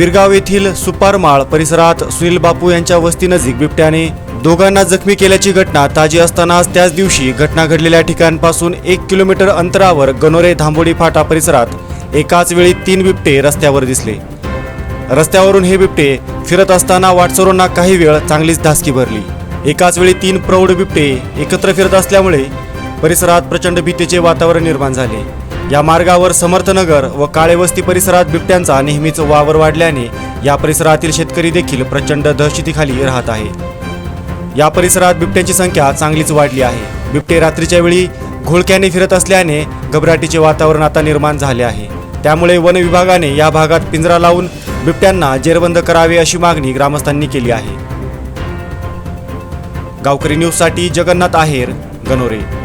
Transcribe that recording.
विरगाव येथील सुपारमाळ परिसरात सुनील बापू यांच्या वस्तीनजीक बिबट्याने दोघांना जखमी केल्याची घटना ताजी असतानाच त्याच दिवशी घटना घडलेल्या ठिकाणपासून एक किलोमीटर अंतरावर गणोरे धांबोडी फाटा परिसरात एकाच वेळी तीन बिबटे रस्त्यावर दिसले. रस्त्यावरून हे बिबटे फिरत असताना वाटसरूंना काही वेळ चांगलीच धासकी भरली. एकाच वेळी तीन प्रौढ बिबटे एकत्र फिरत असल्यामुळे परिसरात प्रचंड भीतीचे वातावरण निर्माण झाले. या मार्गावर समर्थनगर व काळेवस्ती परिसरात बिबट्यांचा नेहमीच वावर वाढल्याने या परिसरातील शेतकरी देखील प्रचंड दहशतीखाली राहत आहे. या परिसरात बिबट्यांची संख्या चांगलीच वाढली आहे. बिबटे रात्रीच्या वेळी घोळक्याने फिरत असल्याने घबराटीचे वातावरण आता निर्माण झाले आहे. त्यामुळे वन विभागाने या भागात पिंजरा लावून बिबट्यांना जेरबंद करावे अशी मागणी ग्रामस्थांनी केली आहे. गावकरी न्यूजसाठी जगन्नाथ आहेर गणोरे.